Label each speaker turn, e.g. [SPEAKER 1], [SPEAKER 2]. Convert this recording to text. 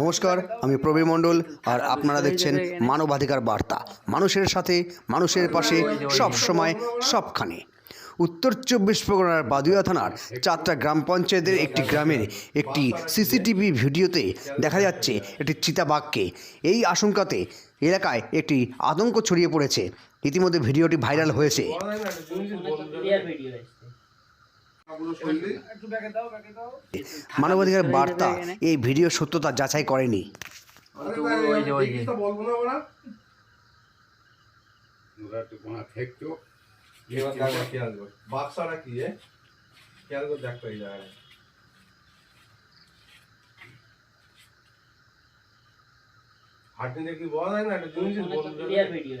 [SPEAKER 1] নমস্কার, আমি প্রবীর মণ্ডল আর আপনারা দেখছেন মানবাধিকার বার্তা। মানুষের সাথে, মানুষের পাশে, সব সময়, সবখানে। উত্তর চব্বিশ পরগনার বাদুয়া থানার চারটা গ্রাম পঞ্চায়েতের একটি গ্রামের একটি সিসিটিভি ভিডিওতে দেখা যাচ্ছে একটি চিতাবাঘকে। এই আশঙ্কাতে এলাকায় একটি আতঙ্ক ছড়িয়ে পড়েছে। ইতিমধ্যে ভিডিওটি ভাইরাল হয়েছে। মানবাধিকার বার্তা এই ভিডিও সত্যতা যাচাই করেনি।
[SPEAKER 2] বাক্সাটা কি খেয়াল করে দেখো এই জায়গায়। হাঁটনি দেখি বলা যায় না? একটা জিনিস
[SPEAKER 3] ভিডিও